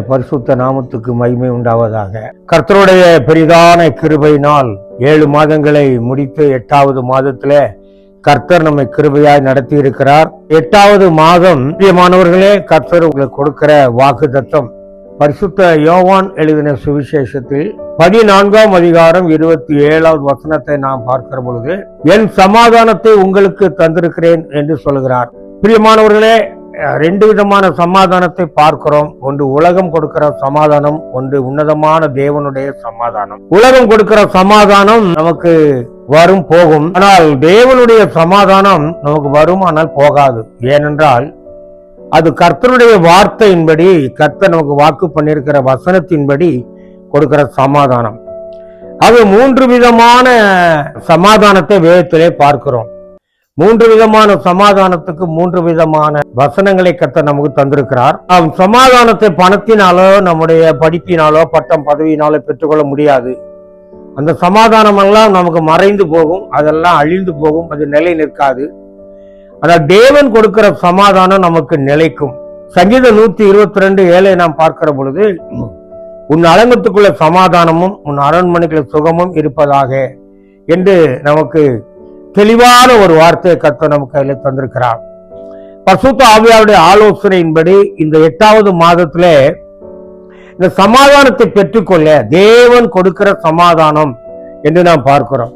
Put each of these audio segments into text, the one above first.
பரிசுத்த நாமத்துக்கு மகிமை உண்டாவதாக. கர்த்தருடைய பெரிதான கிருபையினால் ஏழு மாதங்களை முடித்து எட்டாவது மாதத்துல கர்த்தர் நம்மை கிருபையாய் நடத்தி இருக்கிறார் எட்டாவது மாதம் பிரியமானவர்களே கர்த்தர் உங்களுக்கு கொடுக்கிற வாக்கு தத்தம் பரிசுத்த யோவான் எழுதின சுவிசேஷத்தில் பதினான்காம் அதிகாரம் இருபத்தி ஏழாவது வசனத்தை நாம் பார்க்கிற பொழுது என் சமாதானத்தை உங்களுக்கு தந்திருக்கிறேன் என்று சொல்கிறார் பிரியமானவர்களே ரெண்டு விதமான சமாதானத்தை பார்க்கிறோம். ஒன்று உலகம் கொடுக்கிற சமாதானம் ஒன்று உன்னதமான தேவனுடைய சமாதானம். உலகம் கொடுக்கிற சமாதானம் நமக்கு வரும் போகும். ஆனால் தேவனுடைய சமாதானம் நமக்கு வரும் ஆனால் போகாது. ஏனென்றால் அது கர்த்தனுடைய வார்த்தையின்படி கர்த்தர் நமக்கு வாக்கு பண்ணியிருக்கிற வசனத்தின்படி கொடுக்கிற சமாதானம். அது மூன்று விதமான சமாதானத்தை வேதத்திலே பார்க்கிறோம். மூன்று விதமான சமாதானத்துக்கு மூன்று விதமான வசனங்களை கத்த நமக்கு தந்திருக்கிறார். நாம் சமாதானத்தை பணத்தினாலோ நம்முடைய படிப்பினாலோ பட்டம் பதவியினாலோ பெற்றுக்கொள்ள முடியாது. அந்த சமாதானம் எல்லாம் நமக்கு மறைந்து போகும் அதெல்லாம் அழிந்து போகும் அது நிலை நிற்காது. ஆனால் தேவன் கொடுக்கிற சமாதானம் நமக்கு நிலைக்கும். சங்கீத நூத்தி இருபத்தி ரெண்டு ஏழை நாம் பார்க்கிற பொழுது உன் அலங்கத்துக்குள்ள சமாதானமும் உன் அரண்மனைக்குள்ள சுகமும் இருப்பதாக என்று நமக்கு தெளிவான ஒரு வார்த்தையை கத்த நம்ம கையில் தந்திருக்கிறார். பசுத்த ஆவியாருடைய ஆலோசனையின்படி இந்த எட்டாவது மாதத்துல இந்த சமாதானத்தை பெற்றுக்கொள்ள தேவன் கொடுக்கிற சமாதானம் என்று நாம் பார்க்கிறோம்.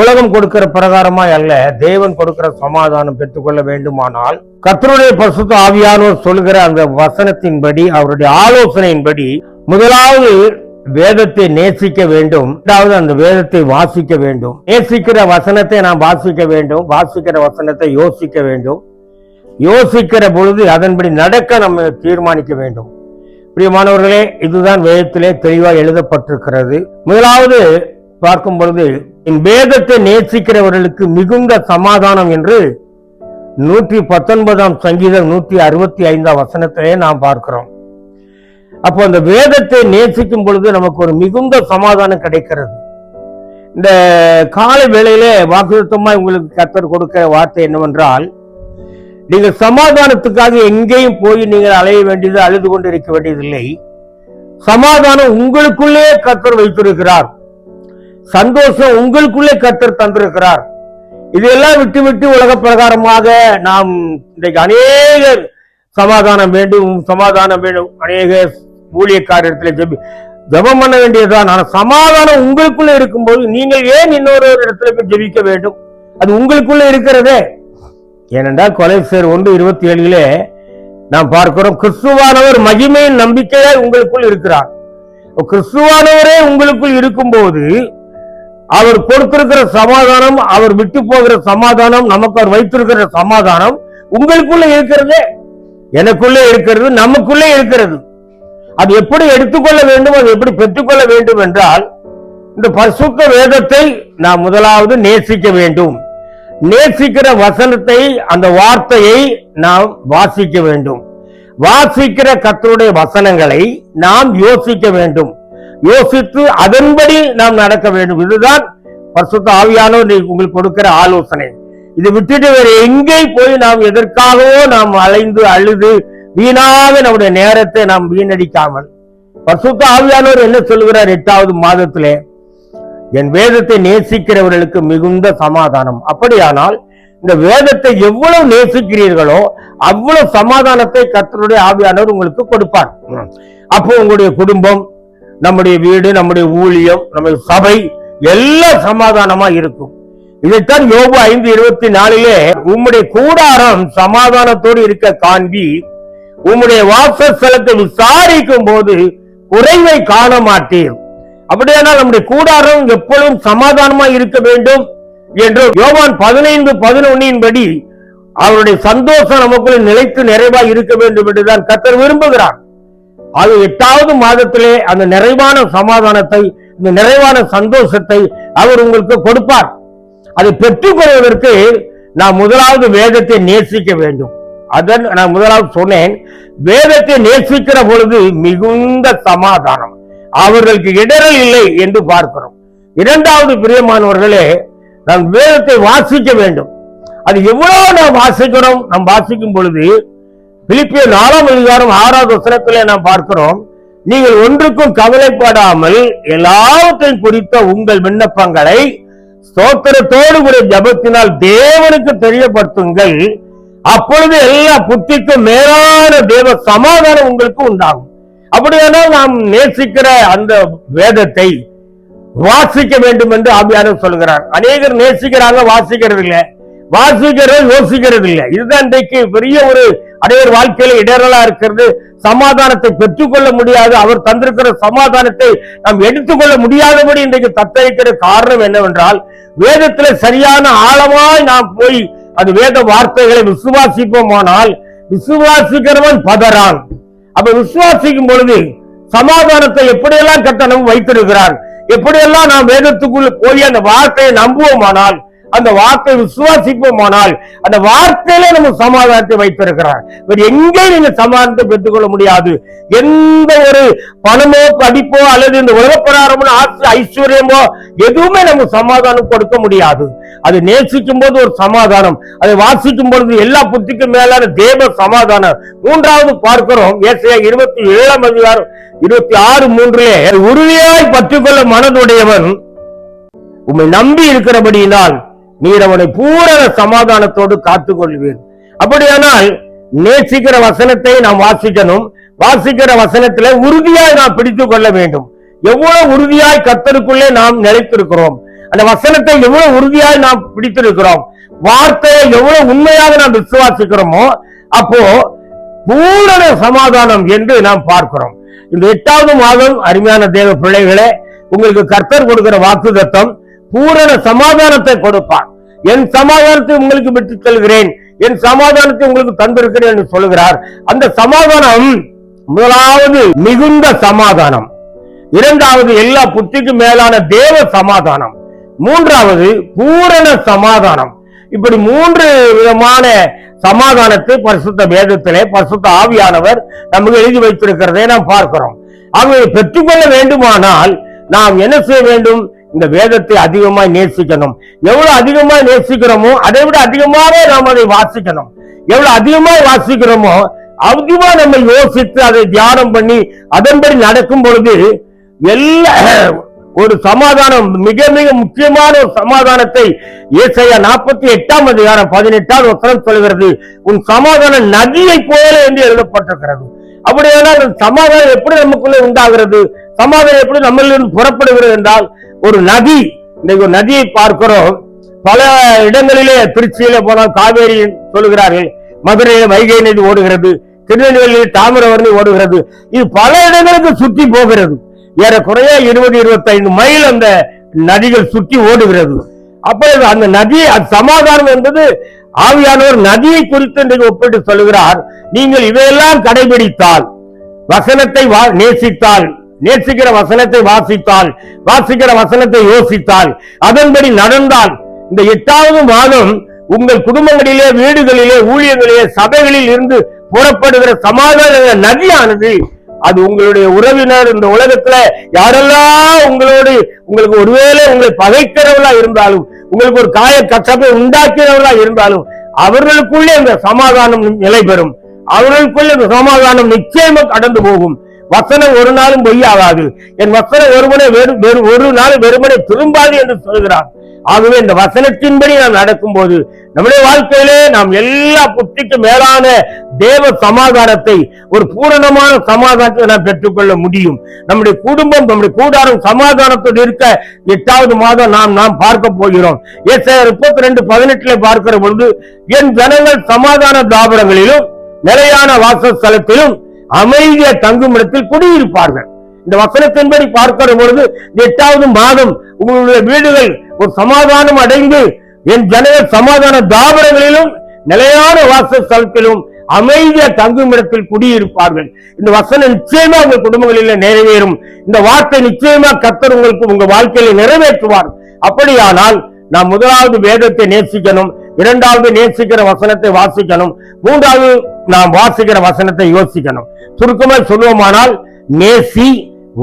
உலகம் கொடுக்கிற பிரகாரமாய் அல்ல தேவன் கொடுக்கிற சமாதானம் பெற்றுக்கொள்ள வேண்டுமானால் கத்தருடைய பசுத்த ஆவியானவர் சொல்கிற அந்த வசனத்தின்படி அவருடைய ஆலோசனையின்படி முதலாவது வேதத்தை நேசிக்க வேண்டும். இரண்டாவது அந்த வேதத்தை வாசிக்க வேண்டும். நேசிக்கிற வசனத்தை நாம் வாசிக்க வேண்டும். வாசிக்கிற வசனத்தை யோசிக்க வேண்டும். யோசிக்கிற பொழுது அதன்படி நடக்க நம்ம தீர்மானிக்க வேண்டும். பிரியமானவர்களே இதுதான் வேதத்திலே தெளிவாக எழுதப்பட்டிருக்கிறது. முதலாவது பார்க்கும் பொழுது வேதத்தை நேசிக்கிறவர்களுக்கு மிகுந்த சமாதானம் என்று நூற்றி பத்தொன்பதாம் சங்கீதம் நூற்றி அறுபத்தி ஐந்தாம் வசனத்திலே நாம் பார்க்கிறோம். அப்போ அந்த வேதத்தை நேசிக்கும் பொழுது நமக்கு ஒரு மிகுந்த சமாதானம் கிடைக்கிறது. இந்த காலை வேளையிலே வாக்குத்தமாய் உங்களுக்கு கத்தர் கொடுக்கிற வார்த்தை என்னவென்றால் நீங்கள் சமாதானத்துக்காக எங்கேயும் போய் நீங்கள் அலைய வேண்டியது அழுது கொண்டு இருக்க வேண்டியதில்லை. சமாதானம் உங்களுக்குள்ளே கத்தர் வைத்திருக்கிறார். சந்தோஷம் உங்களுக்குள்ளே கத்தர் தந்திருக்கிறார். இதெல்லாம் விட்டு விட்டு உலக பிரகாரமாக நாம் இன்றைக்கு அநேகர் சமாதானம் வேண்டும் சமாதானம் வேண்டும். அநேக ஊழியக்காரத்தில் ஜெபி ஜபம் பண்ண வேண்டியதுதான். ஆனா சமாதானம் உங்களுக்குள்ள இருக்கும்போது நீங்கள் ஏன் இன்னொரு இடத்துல போய் ஜெபிக்க வேண்டும்? அது உங்களுக்குள்ள இருக்கிறதே. ஏனென்றால் கொலைசேர் ஒன்று இருபத்தி ஏழிலே நாம் பார்க்கிறோம் கிறிஸ்துவானவர் மகிமையின் நம்பிக்கையாய் உங்களுக்குள் இருக்கிறார். கிறிஸ்துவானவரே உங்களுக்குள் இருக்கும்போது அவர் கொடுத்திருக்கிற சமாதானம் அவர் விட்டு போகிற சமாதானம் நமக்கு அவர் வைத்திருக்கிற சமாதானம் உங்களுக்குள்ள இருக்கிறதே. எனக்குள்ளே இருக்கிறது நமக்குள்ளே இருக்கிறது. அது எப்படி எடுத்துக்கொள்ள வேண்டும் அது எப்படி பெற்றுக்கொள்ள வேண்டும் என்றால் இந்த பரிசுத்த வேதத்தை நாம் முதலாவது நேசிக்க வேண்டும். நேசிக்கிற வசனத்தை அந்த வார்த்தையை நாம் வாசிக்க வேண்டும். வாசிக்கிற கத்தருடைய வசனங்களை நாம் யோசிக்க வேண்டும். யோசித்து அதன்படி நாம் நடக்க வேண்டும். இதுதான் பரிசுத்த ஆவியானவர் உங்களுக்கு கொடுக்கிற ஆலோசனை. இது விட்டுட்டு வேற எங்கே போய் நாம் எதற்காகவோ நாம் அலைந்து அழுது வீணாக நம்முடைய நேரத்தை நாம் வீணடிக்காமல். பசுத்த ஆவியானவர் என்ன சொல்கிறார் எட்டாவது மாதத்திலே? என் வேதத்தை நேசிக்கிறவர்களுக்கு மிகுந்த சமாதானம். அப்படியானால் இந்த வேதத்தை எவ்வளவு நேசிக்கிறீர்களோ அவ்வளவு சமாதானத்தை கத்தருடைய ஆவியானவர் உங்களுக்கு கொடுப்பார். அப்போ உங்களுடைய குடும்பம் நம்முடைய வீடு நம்முடைய ஊழியம் நம்முடைய சபை எல்லாம் சமாதானமா இருக்கும். இதைத்தான் யோபு ஐந்து இருபத்தி நாலிலே உம்முடைய கூடாரம் சமாதானத்தோடு இருக்க காண்பி உம்முடைய வாசஸ்தலத்தை விசாரிக்கும் போது குறைவை காண மாட்டீர். அப்படியானால் நம்முடைய கூடாரம் எப்பொழுதும் சமாதானமா இருக்க வேண்டும் என்று யோவான் பதினைந்து பதினொன்னின் படி அவருடைய சந்தோஷம் நமக்குள் நிலைத்து நிறைவாய் இருக்க வேண்டும் என்றுதான் கத்தர் விரும்புகிறார். அது எட்டாவது மாதத்திலே அந்த நிறைவான சமாதானத்தை இந்த நிறைவான சந்தோஷத்தை அவர் உங்களுக்கு கொடுப்பார். அதை பெற்றுக் கொள்வதற்கு நாம் முதலாவது வேதத்தை நேசிக்க வேண்டும். அதன் நான் முதலாவது சொன்னேன் வேதத்தை நேசிக்கிற பொழுது மிகுந்த சமாதானம். அவர்களுக்கு இடரல் இல்லை என்று பார்க்கிறோம். இரண்டாவது பிரியமானவர்களே நாம் வேதத்தை வாசிக்க வேண்டும். அது எவ்வளவு நாம் வாசிக்கிறோம்? நாம் வாசிக்கும் பொழுது பிலிப்பிய நாலாம் அதிகாரம் ஆறாவது வசனத்திலே நாம் பார்க்கிறோம் நீங்கள் ஒன்றுக்கும் கவலைப்படாமல் எல்லாவற்றையும் குறித்த உங்கள் விண்ணப்பங்களை ஸ்தோத்திரத்தோடு கூட ஜபத்தினால் தேவனுக்கு தெரியப்படுத்துங்கள். அப்பொழுது எல்லா புத்திக்கும் மேலான தேவ சமாதானம் உங்களுக்கு உண்டாகும். அப்படியானால் நாம் நேசிக்கிற அந்த வேதத்தை வாசிக்க வேண்டும் என்று ஆபியானவர் சொல்கிறார். அநேகர் நேசிக்கிறாங்க வாசிக்கிறது இல்லை வாசிக்கிறது யோசிக்கிறது இல்லை இதுதான் இன்றைக்கு பெரிய ஒரு அடையர் வாழ்க்கையில இடரலா இருக்கிறது. சமாதானத்தை பெற்றுக்கொள்ள முடியாது. அவர் தந்திருக்கிற சமாதானத்தை நாம் எடுத்துக்கொள்ள முடியாதபடி இன்றைக்கு தத்தளிக்கிற காரணம் என்னவென்றால் வேதத்துல சரியான ஆழமாய் நாம் போய் அது வேத வார்த்தைகளை விசுவாசிப்போமானால் விசுவாசிக்கிறவன் பதறான். அப்ப விசுவாசிக்கும் பொழுது சமாதானத்தை எப்படியெல்லாம் கட்டணம் வைத்திருக்கிறார் எப்படியெல்லாம் நாம் வேதத்துக்குள்ள போய் அந்த வார்த்தையை நம்புவோமானால் அந்த வார்த்தை விசுவாசிப்போமானால் அந்த வார்த்தையில நம்ம சமாதானத்தை வைத்திருக்கிறார். வேறு எங்கே நீங்க சமாதானத்தை பெற்றுக்கொள்ள முடியாது. எந்த ஒரு பணமோ படிப்போ அல்லது இந்த உலகப்பிரகாரமோ ஆசை ஐஸ்வர்யமோ எதுவுமே நம்ம சமாதானம் கொடுக்க முடியாது. அது நேசிக்கும் போது ஒரு சமாதானம் அதை வாசிக்கும் பொழுது எல்லா புத்திக்கும் மேலான தேவ சமாதானம். மூன்றாவது பார்க்கிறோம் ஏசையா இருபத்தி ஏழாம் அதிகாரம் இருபத்தி ஆறு மூன்றிலே உறுதியாய் பற்றுக்கொள்ள மனதுடையவன் உம்மை நம்பி இருக்கிறபடியினால் நீர் அவனை பூரண சமாதானத்தோடு காத்துக் கொள்வீர் அப்படியானால் நேசிக்கிற வசனத்தை நாம் வாசிக்கணும். வாசிக்கிற வசனத்தில் உறுதியாய் நாம் பிடித்துக் கொள்ள வேண்டும். எவ்வளவு உறுதியாய் கத்தருக்குள்ளே நாம் நிலைத்திருக்கிறோம். அந்த வசனத்தை எவ்வளவு உறுதியாய் நாம் பிடித்திருக்கிறோம். வார்த்தையை எவ்வளவு உண்மையாக நாம் விசுவாசிக்கிறோமோ அப்போ பூரண சமாதானம் என்று நாம் பார்க்கிறோம். இந்த எட்டாவது மாதம் அருமையான தேவ பிள்ளைகளே உங்களுக்கு கர்த்தர் கொடுக்கிற வாக்குதத்தம் பூரண சமாதானத்தை கொடுப்பார். என் சமாதானத்தை உங்களுக்கு விட்டுச் செல்கிறேன் என் சமாதானத்தை உங்களுக்கு தந்திருக்கிறேன் என்று சொல்கிறார் அந்த சமாதானம் முதலாவது மிகுந்த சமாதானம். இரண்டாவது எல்லா புத்திக்கும் மேலான தேவ சமாதானம். மூன்றாவது பூரண சமாதானம். இப்படி மூன்று விதமான சமாதானத்தை பரிசுத்த வேதத்திலே பரிசுத்த ஆவியானவர் நமக்கு எழுதி வைத்திருக்கிறதை நாம் பார்க்கிறோம். ஆகவே பெற்றுக்கொள்ள வேண்டுமானால் நாம் என்ன செய்ய வேண்டும்? இந்த வேதத்தை அதிகமாய் நேசிக்கணும். எவ்வளவு அதிகமாய் நேசிக்கிறோமோ அதை விட அதிகமாவே நாம் அதை வாசிக்கணும். எவ்வளவு அதிகமாய் வாசிக்கிறோமோ அதிகமா நம்ம யோசித்து அதை தியானம் பண்ணி அதன்படி நடக்கும் பொழுது எல்லா ஒரு சமாதானம் மிக மிக முக்கியமான ஒரு சமாதானத்தை ஏசையா நாற்பத்தி எட்டாம் அதிகாரம் பதினெட்டாம் வசனம் சொல்கிறது. உன் சமாதானம் நதியை போல என்று எழுதப்பட்டிருக்கிறது. அப்படியானால் அந்த சமாதானம் எப்படி நமக்குள்ளே உண்டாகிறது? சமாதானம் எப்படி நம்மளிலிருந்து புறப்படுகிறது என்றால் ஒரு நதி. இன்னைக்கு ஒரு நதியை பார்க்கிறோம். பல இடங்களிலே திருச்சியில போனால் காவேரி சொல்லுகிறார்கள். மதுரையில வைகை நதி ஓடுகிறது. திருநெல்வேலியில் தாமிரவரணி ஓடுகிறது. இது பல இடங்களுக்கு சுற்றி போகிறது. ஏறக்குறைய இருபது இருபத்தைந்து மைல் அந்த நதிகள் சுற்றி ஓடுகிறது. அப்பொழுது அந்த நதி அது சமாதானம் என்பது ஆவியானவர் நதியை குறித்து இன்றைக்கு ஒப்பிட்டு சொல்லுகிறார். நீங்கள் இதையெல்லாம் கடைபிடித்தால் வசனத்தை வா- நேசித்தால் நேசிக்கிற வசனத்தை வாசித்தால் வாசிக்கிற வசனத்தை யோசித்தால் அதன்படி நடந்தால் இந்த எட்டாவது மாதம் உங்கள் குடும்பங்களிலே வீடுகளிலே ஊழியங்களிலே சபைகளில் இருந்து புறப்படுகிற சமாதான நதியானது. அது உங்களுடைய உறவினர் இந்த உலகத்துல யாரெல்லாம் உங்களோடு உங்களுக்கு ஒருவேளை உங்களை பகைக்கிறவர்களா இருந்தாலும் உங்களுக்கு ஒரு காய கச்சப்பை உண்டாக்கிறவர்களா இருந்தாலும் அவர்களுக்குள்ளே இந்த சமாதானம் நிலை பெறும் அவர்களுக்குள்ளே இந்த சமாதானம் நிச்சயமா கடந்து போகும். வசனம் ஒரு நாளும் பொய்யாகாது. என் வசனம் ஒருவனை ஒரு நாள் வெறுமனை திரும்பாது என்று சொல்கிறார். ஆகவே இந்த வசனத்தின்படி நாம் நடக்கும் போது நம்முடைய வாழ்க்கையிலே நாம் எல்லா புத்திக்கு மேலான தேவ சமாதானத்தை ஒரு பூரணமான சமாதானத்தை நாம் பெற்றுக்கொள்ள முடியும். நம்முடைய குடும்பம் நம்முடைய கூடாரம் சமாதானத்தோடு இருக்க எட்டாவது மாதம் நாம் நாம் பார்க்க போகிறோம். முப்பத்தி ரெண்டு பதினெட்டுல பார்க்கிற பொழுது என் ஜனங்கள் சமாதான தாபரங்களிலும் நிலையான வாசஸ்தலத்திலும் அமைதிய தங்கும் இடத்தில் குடியிருப்பார்கள். இந்த வசனத்தின்படி பார்க்கிற பொழுது எட்டாவது மாதம் உங்களுடைய வீடுகள் ஒரு சமாதானம் அடைந்து என் ஜன சமாதான தாபரங்களிலும் நிலையான வாசஸ்தலத்திலும் அமைதியா தங்கும் இடத்தில் குடியிருப்பார்கள். இந்த வசனம் நிச்சயமா உங்கள் குடும்பங்களில் நிறைவேறும். இந்த வார்த்தை நிச்சயமா கத்தர் உங்களுக்கு உங்க வாழ்க்கையில நிறைவேற்றுவார். அப்படியானால் நாம் முதலாவது வேதத்தை நேசிக்கணும் இரண்டாவது நேசிக்கிற வசனத்தை வாசிக்கணும் மூன்றாவது நாம் வாசிக்கிற வசனத்தை யோசிக்கணும். சுருக்கமாக சொல்லுவோமானால் நேசி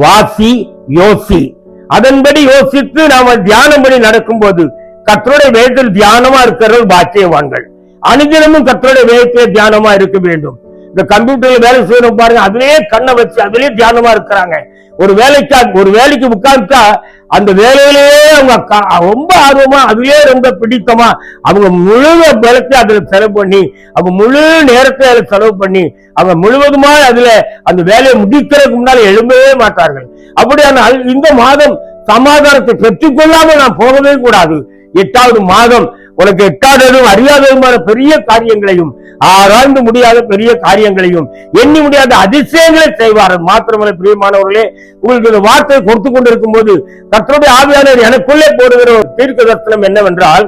வாசி யோசி. அதன்படி யோசித்து நாம தியானம் பண்ணி நடக்கும்போது கத்தருடைய வேதத்தில் தியானமா இருக்கிறவர்கள் பாக்கியவான்கள். அனுதினமும் கத்தருடைய வேதத்தில் தியானமா இருக்க வேண்டும். இந்த கம்ப்யூட்டர்ல வேலை செய்யணும் பாருங்க அதுலயே கண்ணை வச்சு அதுலயே தியானமா இருக்கிறாங்க. ஒரு வேலைக்கா ஒரு வேலைக்கு உட்கார்ந்தா அந்த வேலையிலேயே அவங்க ரொம்ப ஆர்வமா அதுலயே ரொம்ப பிடித்தமா அவங்க முழு பலத்தை அதுல செலவு பண்ணி அவங்க முழு நேரத்தை அதுல செலவு பண்ணி அவங்க முழுவதுமா அதுல அந்த வேலையை முடிக்கிறதுக்கு முன்னால எழும்பவே மாட்டார்கள். அப்படியானால் இந்த மாதம் சமாதானத்தை பெற்றுக்கொள்ளாம நான் போகவே கூடாது. எட்டாவது மாதம் உனக்கு எட்டாததும் அறியாததுமான பெரிய காரியங்களையும் ஆராய்ந்து முடியாத பெரிய காரியங்களையும் எண்ணி முடியாத அதிசயங்களை செய்வார். மாத்திரமல்ல பிரியமானவர்களே உங்களுக்கு இந்த வார்த்தையை கொடுத்து கொண்டிருக்கும் போது கத்தருடைய ஆவியானவர் எனக்குள்ளே போடுகிற ஒரு தீர்க்க தரிசனம் என்னவென்றால்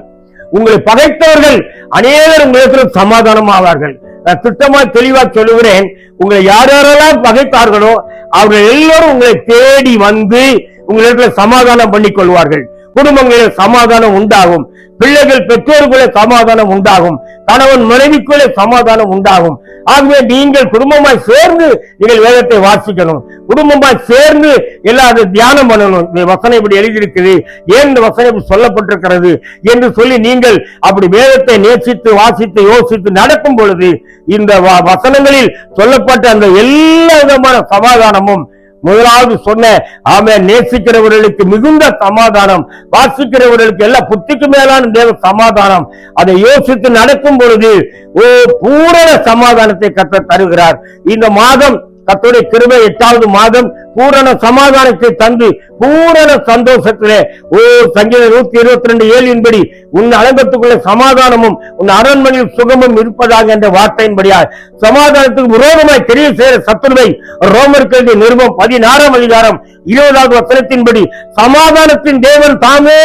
உங்களை பகைத்தவர்கள் அநேகர் உங்களிடத்தில் சமாதானம் ஆவார்கள் நான் திட்டமா தெளிவா சொல்லுகிறேன் உங்களை யார் யாரெல்லாம் பகைத்தார்களோ அவர்கள் எல்லோரும் உங்களை தேடி வந்து உங்களிடத்தில் சமாதானம் பண்ணிக் கொள்வார்கள் குடும்பங்களில் சமாதானம் உண்டாகும். பிள்ளைகள் பெற்றோருக்குள்ளே சமாதானம் உண்டாகும். கணவன் மனைவிக்குள்ளே சமாதானம் உண்டாகும். ஆகவே நீங்கள் குடும்பமாய் சேர்ந்து நீங்கள் வேதத்தை வாசிக்கணும். குடும்பமாய் சேர்ந்து எல்லாரும் தியானம் பண்ணணும். இந்த வசனம் இப்படி எழுதியிருக்குது ஏன் இந்த வசனம் இப்படி சொல்லப்பட்டிருக்கிறது என்று சொல்லி நீங்கள் அப்படி வேதத்தை நேசித்து வாசித்து யோசித்து நடக்கும் பொழுது இந்த வ- வசனங்களில் சொல்லப்பட்ட அந்த எல்லா விதமான சமாதானமும் முதலாவது சொன்ன ஆமே நேசிக்கிறவர்களுக்கு மிகுந்த சமாதானம். வாசிக்கிறவர்களுக்கு எல்லா புத்திக்கு மேலான தேவ சமாதானம். அதை யோசித்து நடக்கும் பொழுது ஓ பூரண சமாதானத்தை கத்த தருகிறார். இந்த மாதம் கத்துடைய கிருபை எட்டாவது மாதம் பூரண சமாதானத்தை தந்து பூரண சந்தோஷத்திலே. ஓ சங்கீத நூத்தி இருபத்தி ரெண்டு ஏழின்படி உன் அலங்கத்துக்குள்ள சமாதானமும் உன் அரண்மனையில் சுகமும் இருப்பதாக என்ற வார்த்தையின்படியா சமாதானத்துக்கு விரோதமாய் தெரிய செய்கிற சத்துருவை ரோமர் கல்வி பதினாறாம் அதிகாரம் இருபதாவது வசனத்தின்படி சமாதானத்தின் தேவன் தாமே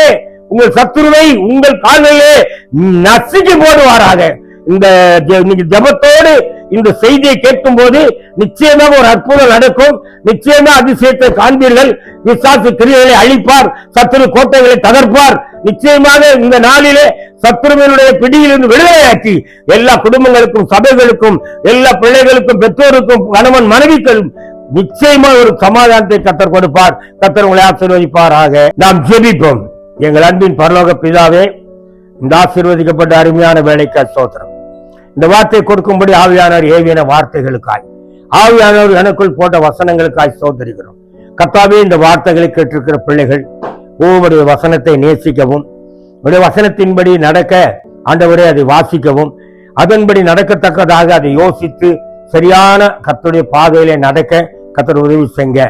உங்கள் சத்துருவை உங்கள் கால்களிலே நசுக்கி போடுவாராக. இந்த ஜெ- இன்னைக்கு ஜெபத்தோடு இந்த செய்தியை கேட்கும் போது நிச்சயமாக ஒரு அற்புதம் நடக்கும். நிச்சயமா அதிசயத்தை காண்பீர்கள். விசாசு கிரியைகளை அழிப்பார். சத்துரு கோட்டைகளை தகர்ப்பார். நிச்சயமாக இந்த நாளிலே சத்துருவினுடைய பிடியிலிருந்து விடுதலையாக்கி எல்லா குடும்பங்களுக்கும் சபைகளுக்கும் எல்லா பிள்ளைகளுக்கும் பெற்றோருக்கும் கணவன் மனைவிக்கும் நிச்சயமா ஒரு சமாதானத்தை கத்தர் கொடுப்பார். கத்தர் உங்களை ஆசீர்வதிப்பாராக. நாம் ஜெபிப்போம். எங்கள் அன்பின் பரலோக பிதாவே இந்த ஆசீர்வதிக்கப்பட்ட அருமையான வேலைக்கு ஸ்தோத்திரம். இந்த வார்த்தை கொடுக்கும்படி ஆவியானவர் ஏவியன வார்த்தைகளுக்காய். ஆவியானவர் எனக்குள் போட்ட வசனங்களுக்காய் சோதரிக்கிறோம். கத்தாவே இந்த வார்த்தைகளை கேட்டிருக்கிற பிள்ளைகள் ஒவ்வொரு வசனத்தை நேசிக்கவும் உடைய வசனத்தின்படி நடக்க ஆண்டவரே அதை வாசிக்கவும் அதன்படி நடக்கத்தக்கதாக அதை யோசித்து சரியான கத்துடைய பாதையிலே நடக்க கத்தர் உதவி செய்ங்க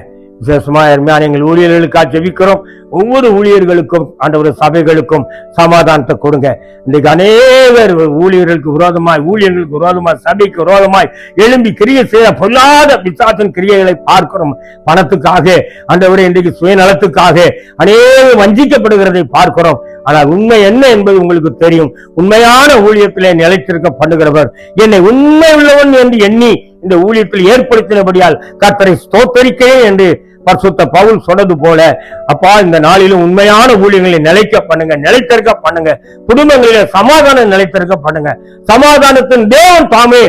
விசேஷமா அருமையான எங்கள் ஊழியர்களுக்காக ஜெபிக்கிறோம். ஒவ்வொரு ஊழியர்களுக்கும் ஆண்டவர் சபைகளுக்கும் சமாதானத்தை கொடுங்க. இன்னைக்கு அநேகர் ஊழியர்களுக்கு விரோதமாய் ஊழியர்களுக்கு விரோதமாய் சபைக்கு விரோதமாய் எழும்பி கிரியை செய்ய பொல்லாத விசாசன் கிரியைகளை பார்க்கிறோம். பணத்துக்காக ஆண்டவரே இன்றைக்கு சுயநலத்துக்காக அநேக வஞ்சிக்கப்படுகிறதை பார்க்கிறோம். ஆனால் உண்மை என்ன என்பது உங்களுக்கு தெரியும். உண்மையான ஊழியத்திலே நிலைத்திருக்க பண்ணுகிறவர் என்னை உண்மை உள்ளவன் என்று எண்ணி இந்த ஊழியத்தில் ஏற்படுத்தினபடியால் கத்தரை ஸ்தோத்தரிக்கிறேன் என்று பரிசுத்த பவுல் சொன்னது போல அப்பா இந்த நாளிலும் உண்மையான ஊழியங்களை நிலைக்க பண்ணுங்க நிலைத்திருக்க பண்ணுங்க. குடும்பங்களில சமாதானம் நிலைத்திருக்க பண்ணுங்க. சமாதானத்தின் தேவன் தாமே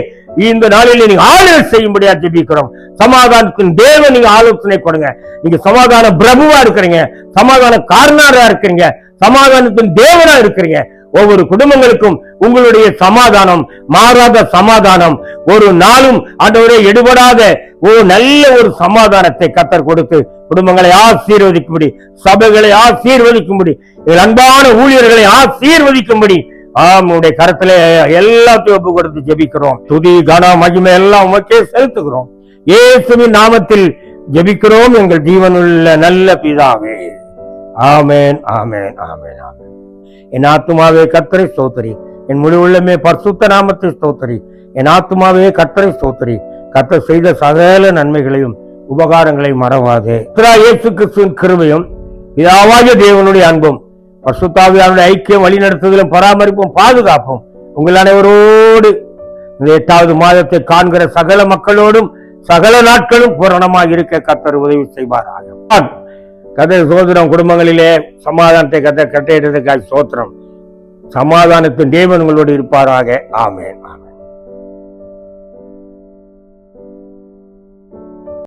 இந்த நாளில் நீங்க ஆளுகை செய்யும்படியா ஜெபிக்கிறோம். சமாதானத்தின் தேவன் நீங்க ஆலோசனை கொடுங்க. நீங்க சமாதான பிரபுவா இருக்கிறீங்க. சமாதான காரணரா இருக்கிறீங்க. சமாதானத்தின் தேவனா இருக்கிறீங்க. ஒவ்வொரு குடும்பங்களுக்கும் உங்களுடைய சமாதானம் மாறாத சமாதானம். ஒரு நாளும் ஆண்டவரே எடுபடாத ஒரு நல்ல ஒரு சமாதானத்தை கத்தர் கொடுத்து குடும்பங்களை ஆசீர்வதிக்கும்படி சபைகளை ஆசீர்வதிக்கும்படி எங்கள் அன்பான ஊழியர்களை ஆசீர்வதிக்கும்படி ஆம் உடைய கரத்துல எல்லாத்தையும் ஒப்பு கொடுத்து ஜெபிக்கிறோம். துதி கன மகிமை எல்லாம் உமக்கே செலுத்துகிறோம். இயேசுவின் நாமத்தில் ஜெபிக்கிறோம். எங்கள் ஜீவனுள்ள நல்ல பிதாவே. ஆமேன் ஆமேன் ஆமேன் ஆமேன். என் ஆத்துமாவே கத்தரை ஸ்தோத்திரி. என் முழு உள்ளமே பர்சுத்த நாமத்தை ஸ்தோத்திரி. என் ஆத்துமாவே கத்தரை ஸ்தோத்திரி. கத்த செய்த சகல நன்மைகளையும் உபகாரங்களையும் மறவாதே. இயேசு கிறிஸ்துவின் கிருமையும் பிதாவாகிய தேவனுடைய அன்பும் பர்சுத்தாவியானுடைய ஐக்கியம் வழிநடத்துதலும் பராமரிப்பும் பாதுகாப்பும் உங்கள் அனைவரோடு இந்த எட்டாவது மாதத்தை காண்கிற சகல மக்களோடும் சகல நாட்களும் பூரணமாக இருக்க கத்தர் உதவி செய்வாராக. கதை சோதனம் குடும்பங்களிலே சமாதானத்தை கத்த கட்டையிட்டதுக்காக சோத்திரம். சமாதானத்தின் தேவன் உங்களோடு இருப்பாராக. ஆமே ஆமென்.